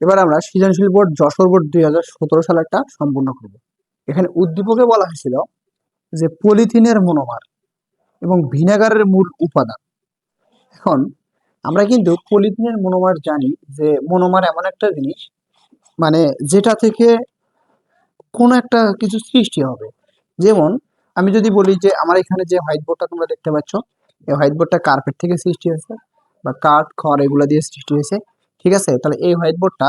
এবার আমরা সৃজনশীল বোর্ড যশোর বোর্ড দুই হাজার সতেরো সালেরটা সম্পূর্ণ করব। এখানে উদ্দীপকে বলা হয়েছিল যে পলিথিনের মনোমার এবং ভিনেগারের মূল উপাদান। এখন আমরা কিন্তু পলিথিনের মনোমার জানি যে মনোমার এমন একটা জিনিস মানে যেটা থেকে কোনো একটা কিছু সৃষ্টি হবে। যেমন আমি যদি বলি যে আমার এখানে যে হোয়াইট বোর্ডটা তোমরা দেখতে পাচ্ছ, এই হোয়াইট বোর্ডটা কার্পেট থেকে সৃষ্টি হয়েছে। বা কাঠ, খড় এগুলো দিয়ে সৃষ্টি হয়েছে। ঠিক আছে? তাহলে এই হোয়াইট বোর্ডটা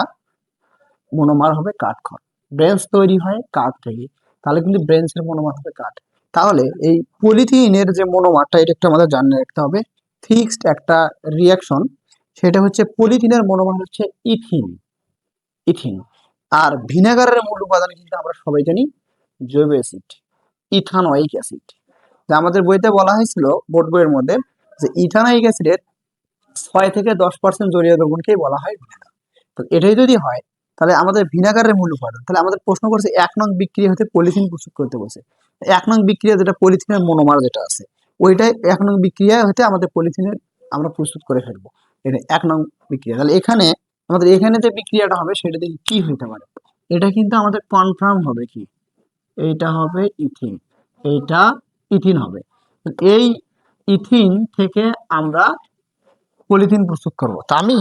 মনোমার হবে কাঠ, খড়। ব্রেঞ্চ তৈরি হয় কাঠ থেকে। তাহলে কিন্তু ব্রেঞ্চের মনোমার হবে কাঠ। তাহলে এই পলিথিনের যে মনোমারটা, এটা একটু আমাদের জানিয়ে রাখতে হবে। ফিক্সড একটা রিয়াকশন সেটা হচ্ছে পলিথিনের মনোমার হচ্ছে ইথিন ইথিন আর ভিনেগারের মূল উপাদান কিন্তু আমরা সবাই জানি, জৈব অ্যাসিড ইথানোয়িক অ্যাসিড যা আমাদের বইতে বলা হয়েছিল, বোর্ড বইয়ের মধ্যে, যে ইথানোয়িক অ্যাসিডের ছয় থেকে দশ পার্সেন্ট জলীয় দ্রবণকেই বলা হয় ভিনাগার। তো এটাই যদি হয়, তাহলে আমাদের ভিনাগারের মূল উপাদান তাহলে আমাদের প্রশ্ন করছে, এক নং বিক্রিয়া হতে পলিথিন প্রস্তুত করতে বলছে। এক নং বিক্রিয়া যেটা পলিথিনের মনোমার যেটা আছে, ওইটাই এক নং বিক্রিয়া হতে আমাদের পলিথিনের আমরা প্রস্তুত করে ফেলব। এটা এক নং বিক্রিয়া। তাহলে এখানে, আমাদের এখানে যে বিক্রিয়াটা হবে, সেটা দিয়ে কি হইতে পারে? এটা কিন্তু আমাদের কনফার্ম হবে কি? এইটা হবে ইথিন। এইটা ইথিন হবে। এই ইথিন থেকে আমরা পলিথিন প্রস্তুত করব। তো আমি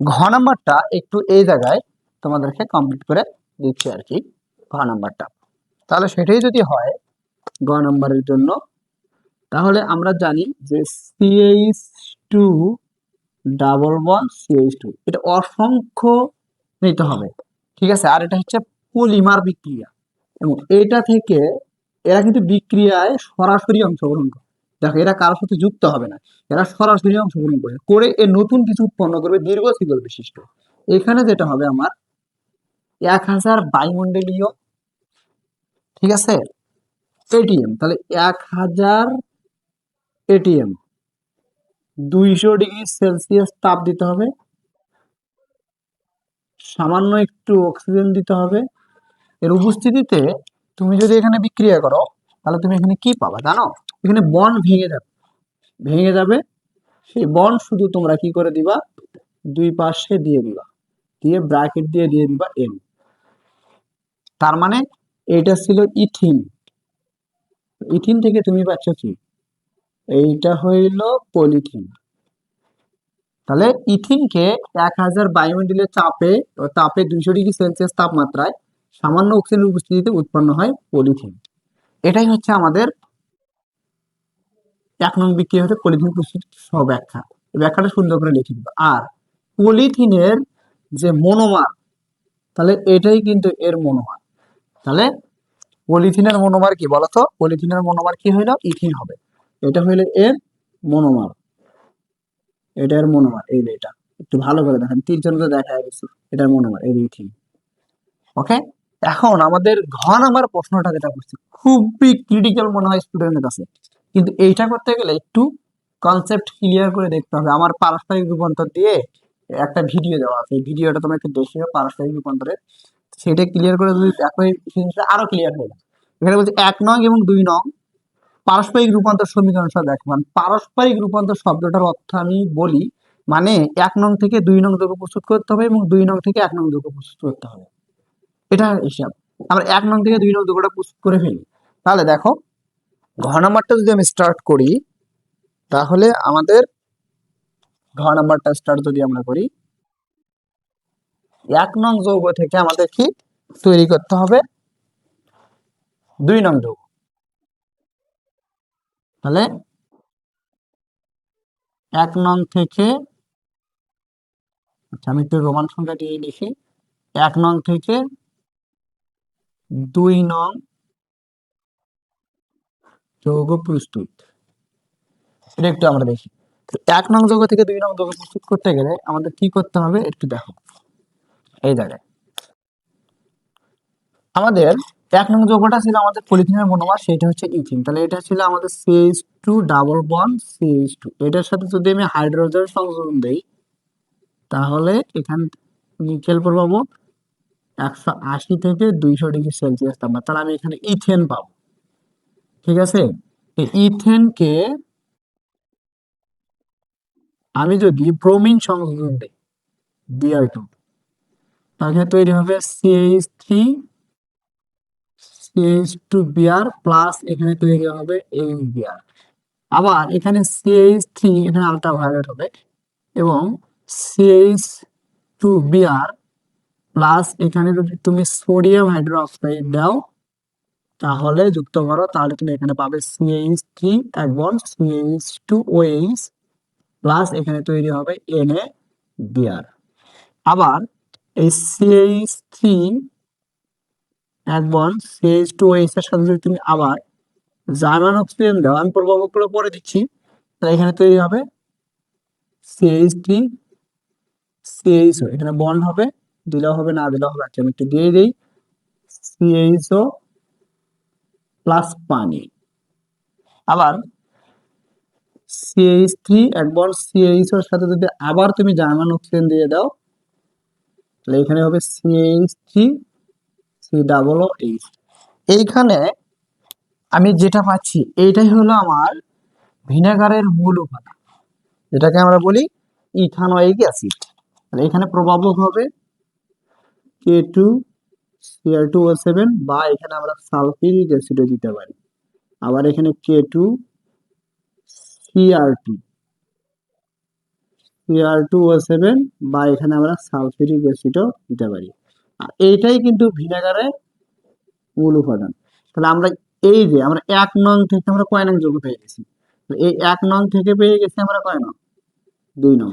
ঘ নাম্বারটা একটু এই জায়গায় তোমাদেরকে কমপ্লিট করে দিচ্ছি আর কি, ঘ নাম্বারটা। তাহলে সেটাই যদি হয় গ নাম্বারের জন্য, তাহলে আমরা জানি যে CH two double one CH two এটা অসংখ্য নিতে হবে, ঠিক আছে? আর এটা হচ্ছে পলিমার বিক্রিয়া। এবং এটা থেকে এরা কিন্তু বিক্রিয়ায় সরাসরি অংশগ্রহণ করে। দেখো, এরা কারোর সাথে যুক্ত হবে না। এরা সরাসরি অংশগ্রহণ করে করে এ নতুন কিছু উৎপন্ন করবে দীর্ঘ শিকল বিশিষ্ট। এখানে যেটা হবে আমার, এক হাজার বায়ুমণ্ডলীয় ঠিক আছে? এটিএম। তাহলে এক হাজার এটিএম। দুইশো ডিগ্রি সেলসিয়াস তাপ দিতে হবে। সামান্য একটু অক্সিজেন দিতে হবে। এর উপস্থিতিতে তুমি যদি এখানে বিক্রিয়া করো, তাহলে তুমি এখানে কি পাবা, জানো? এখানে বন ভেঙে যাবে। ভেঙে যাবে, সেই বন শুধু তোমরা কি করে দিবা? দুই পাশে দিয়ে দিবা। দিয়ে ব্র্যাকেট দিয়ে দিয়ে দিবা এম তার মানে এইটা ছিল ইথিন। ইথিন থেকে তুমি পাচ্ছ কি? এইটা হইল পলিথিন। তাহলে ইথিনকে এক হাজার বায়ুমণ্ডলের চাপে, তাপে দুইশো ডিগ্রি সেলসিয়াস তাপমাত্রায় সামান্য অক্সিজেনের উপস্থিতিতে উৎপন্ন হয় পলিথিন। এটাই হচ্ছে আমাদের এক নং বিক্রিয়া হতে পলিথিন প্রস্তুত সহ ব্যাখ্যা। এই ব্যাখ্যাটা সুন্দর করে লিখে দিবা। আর পলিথিনের যে মনোমার, তাহলে এটাই কিন্তু এর মনোমার। তাহলে পলিথিনের মনোমার কি বলতো? পলিথিনের মনোমার কি হইল? ইথিন হবে। এটা হইল এর মনোমার। এটা এর মনোমার, এই এটা। একটু ভালো করে দেখেন। তিনজনকে দেখা গেছে। এটার মনোমার, এই ইথিন। ওকে? এখন আমাদের ঘ নাম্বার প্রশ্নটা যেটা করছি, খুবই ক্রিটিক্যাল মনে হয় স্টুডেন্টের কাছে। কিন্তু এইটা করতে গেলে একটু কনসেপ্ট ক্লিয়ার করে দেখতে হবে। আমার পারস্পরিক রূপান্তর দিয়ে একটা ভিডিও দেওয়া আছে। ভিডিওটা তোমার একটু নাও, পারস্পরিক রূপান্তরের সেটা ক্লিয়ার করে যদি দেখো জিনিসটা আরও ক্লিয়ার হয়ে এখানে বলছে এক নং এবং দুই নং পারস্পরিক রূপান্তর সমীকরণ সহ দেখো। মানে পারস্পরিক রূপান্তর শব্দটার অর্থ আমি বলি মানে এক নং থেকে দুই নং যোগ প্রস্তুত করতে হবে এবং দুই নং থেকে এক নং যোগ প্রস্তুত করতে হবে। এটা হিসাব। আমরা এক নং থেকে দুই নং যোগটা প্রস্তুত করে ফেলি। তাহলে দেখো ঘ নাম্বারটা যদি আমি স্টার্ট করি, তাহলে আমাদের ঘ নাম্বারটা স্টার্ট যদি আমরা করি, এক নং যৌগ থেকে আমাদের কি তৈরি করতে হবে? দুই নং যৌগ। তাহলে এক নং থেকে আচ্ছা আমি একটু রোমান সংখ্যাটি লিখি। এক নং থেকে দুই নং যৌগ প্রস্তুত। এটা একটু আমরা দেখি। এক নং যৌগ থেকে দুই নং যৌগ প্রস্তুত করতে গেলে আমাদের কি করতে হবে একটু দেখো। এই জায়গায়। আমাদের এক নং যৌগটা ছিল আমাদের পলিথিনের মনোমার, সেটা হচ্ছে ইথিন। তাহলে এটা ছিল আমাদের CH two double bond CH two এটার সাথে যদি আমি হাইড্রোজেন সংযোজন দেই, তাহলে এখান নিকেল পাবো একশো আশি থেকে দুইশো ডিগ্রি সেলসিয়াস তাপমাত্রা। তাহলে আমি এখানে ইথেন পাবো। ঠিক আছে? এই ইথেনকে আমি যদি ব্রোমিন সংযোজন দিই বিআর টু তাহলে তৈরি হবে CH three CH two BR plus এখানে তৈরি হবে এইচ বিআর আবার এখানে সিএইচ থ্রি এখানে আলট্রা ভায়োলেট হবে এবং সিএইচ টু বিআর প্লাস এখানে যদি তুমি সোডিয়াম হাইড্রোক্সাইড দাও তাহলে যুক্ত করো, তাহলে তুমি এখানে পাবে সিএইচ থ্রি এক bond CH two OH plus এখানে তৈরি হবে এনএ বিআর আবার এই সিএইচ থ্রি এক বন্ড সিএইচ টু ওএইচ এর সাথে যদি তুমি আবার জার্মান অক্সিজেন দাও, আমি প্রভাবকগুলো পরে দিচ্ছি, তাহলে এখানে তৈরি হবে সিএইচ থ্রি সিএইচ এখানে বন্ড হবে, দিলেও হবে না, দিলেও হবে আমি একটু দিয়ে দিই সিএইচও প্লাস পানি। আবার সিএইচ থ্রি একবার সিএইচ এর সাথে যদি আবার তুমি জার্মান অক্সিজেন দিয়ে দাও, তাহলে এখানে হবে CH three C double H এইখানে আমি যেটা পাচ্ছি, এইটাই হলো আমার ভিনেগারের মূল উপাদান। যেটাকে আমরা বলি ইথানোয়িক অ্যাসিড তাহলে এখানে প্রভাবক হবে K two CR two O seven বা এখানে আমরা সালফিউরিক অ্যাসিডও দিতে পারি। আবার এখানে K two CR two CR two O seven বা এখানে আমরা সালফিউরিক অ্যাসিডও দিতে পারি। এইটাই কিন্তু ভিনেগারের মূল উপাদান। তাহলে আমরা এই যে আমরা এক নং থেকে আমরা কয় নং যোগ পেয়ে গেছি? এই এক নং থেকে পেয়ে গেছি আমরা কয় নং? দুই নং।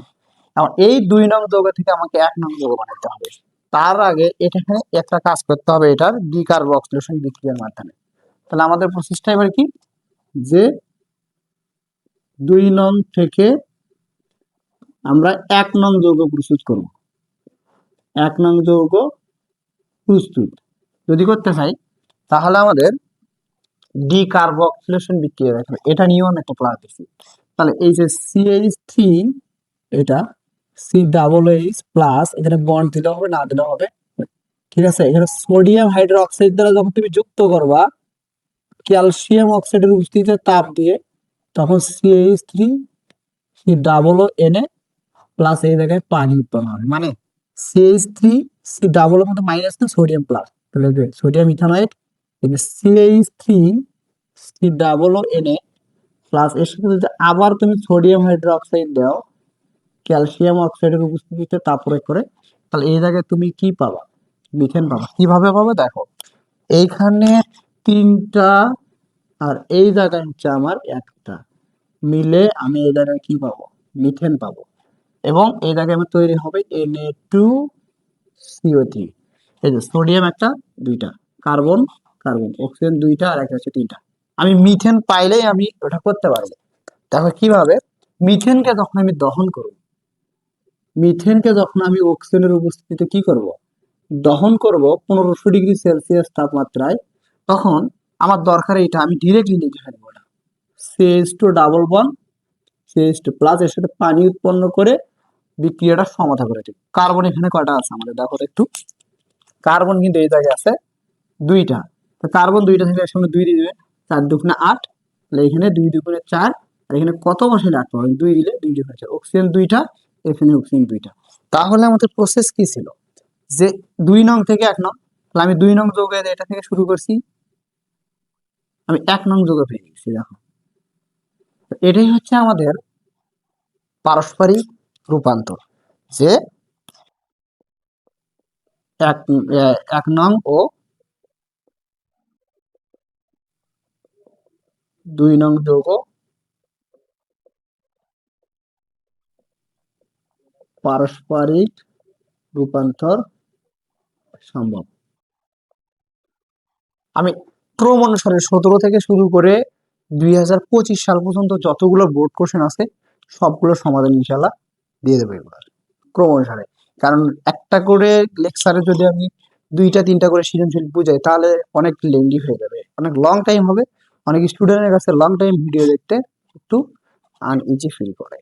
এই দুই নং যোগ থেকে আমাকে এক নং যোগ বানাতে হবে। তার আগে এটাকে একটা কাজ করতে হবে এটার ডিকার্বক্সিলেশন বিক্রিয়ার মাধ্যমে। তাহলে আমাদের প্রসেসটা এবার কি? যে দুই নং থেকে আমরা এক নং যৌগ প্রস্তুত করব। এক নং যৌগ প্রস্তুত। যদি করতে চাই, তাহলে আমাদের ডিকার্বক্সিলেশন বিক্রিয়া এটা নিয়েও আমি একটা ক্লাস দিচ্ছি তাহলে এই যে সিএইচ থ্রি এটা সি ডাবল এইচ প্লাস এখানে বন্ড দিলে হবে, না দিলে হবে। ঠিক আছে? এখানে সোডিয়াম হাইড্রোক্সাইড দ্বারা যখন তুমি যুক্ত করবা ক্যালসিয়াম অক্সাইডের উপস্থিতিতে তাপ দিয়ে, তখন CH three C double O NA plus এই জায়গায় পানি উৎপন্ন হবে। মানে সিএইচ থ্রি সি ডাবল এর মধ্যে মাইনাস না সোডিয়াম প্লাস তাহলে sodium ethanoate CH three C double O NA plus এর সাথে যদি আবার তুমি সোডিয়াম হাইড্রোক্সাইড দাও ক্যালসিয়াম অক্সাইডের উপস্থিতিতে তাপ প্রয়োগ করে। তাহলে এই জায়গায় তুমি কি পাবা? মিথেন পাবা। কীভাবে পাবে? দেখো, এইখানে তিনটা আর এই জায়গায় হচ্ছে আমার একটা। মিলে আমি এই জায়গায় কি পাবো? মিথেন পাবো। এবং এই জায়গায় আমার তৈরি হবে N A two CO three এই যে সোডিয়াম একটা, দুইটা। Carbon carbon. অক্সিজেন দুইটা আর একটা হচ্ছে তিনটা। আমি মিথেন পাইলেই আমি ওটা করতে পারব। দেখো কীভাবে? মিথেনকে যখন আমি দহন করব মিথেনকে যখন আমি অক্সিজেনের উপস্থিতিতে কি করব? দহন করব পনেরোশো ডিগ্রি সেলসিয়াস তাপমাত্রায়, তখন আমার দরকার এটা আমি ডিরেক্টলি লিখে ফেলব না। CH two double bond CH two plus এর সাথে পানি উৎপন্ন করে বিক্রিয়াটা সমাধা করে দিই কার্বন এখানে কয়টা আছে আমাদের? দেখো একটু। কার্বন কিন্তু এই জায়গায় আছে দুইটা। তো কার্বন দুইটা থেকে একসঙ্গে দুই দিয়ে দিবে। চার দুগুণে আট, তাহলে এখানে দুই দুগুণে চার, আর এখানে কত বসালে আট পাবেন দুই দিলে দুই দুগুণে চার। অক্সিজেন দুইটা এখানে অক্সিজেন দুইটা। তাহলে আমাদের প্রসেস কি ছিল? যে দুই নং থেকে এক নং, তাহলে আমি দুই নং যোগে এটা থেকে শুরু করছি। আমি এক নং যোগে পেয়ে গেছি, দেখো। এটাই হচ্ছে আমাদের পারস্পরিক রূপান্তর, যে এক এক নং ও দুই নং যৌগ পারস্পরিক রূপান্তর সম্ভব। আমি ক্রম অনুসারে সতেরো থেকে শুরু করে দুই হাজার পঁচিশ সাল পর্যন্ত যতগুলো বোর্ড কোশ্চেন আছে, সবগুলো সমাধান ইনশাল্লাহ দিয়ে দেবো এগুলো ক্রম অনুসারে। কারণ একটা করে লেকচারে যদি আমি দুইটা, তিনটা করে সৃজনশীল বুঝাই, তাহলে অনেক লেন্দি হয়ে যাবে। অনেক লং টাইম হবে, অনেক স্টুডেন্টের কাছে লং টাইম ভিডিও দেখতে একটু আনইজি ফিল করে।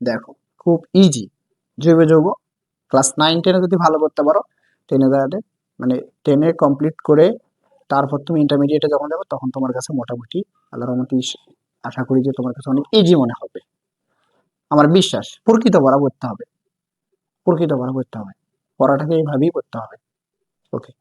দেখো, খুব ইজি জৈব যৌগ ক্লাস নাইন টেনে যদি ভালো করতে পারো টেনে দাঁড়াতে মানে টেনে কমপ্লিট করে তারপর তুমি ইন্টারমিডিয়েটে যখন যাবে, তখন তোমার কাছে মোটামুটি আল্লাহ রহমতি আশা করি যে তোমার কাছে অনেক ইজি মনে হবে। আমার বিশ্বাস, প্রকৃত পড়া করতে হবে। প্রকৃত পড়া করতে হবে। পড়াটাকে এইভাবেই করতে হবে। ওকে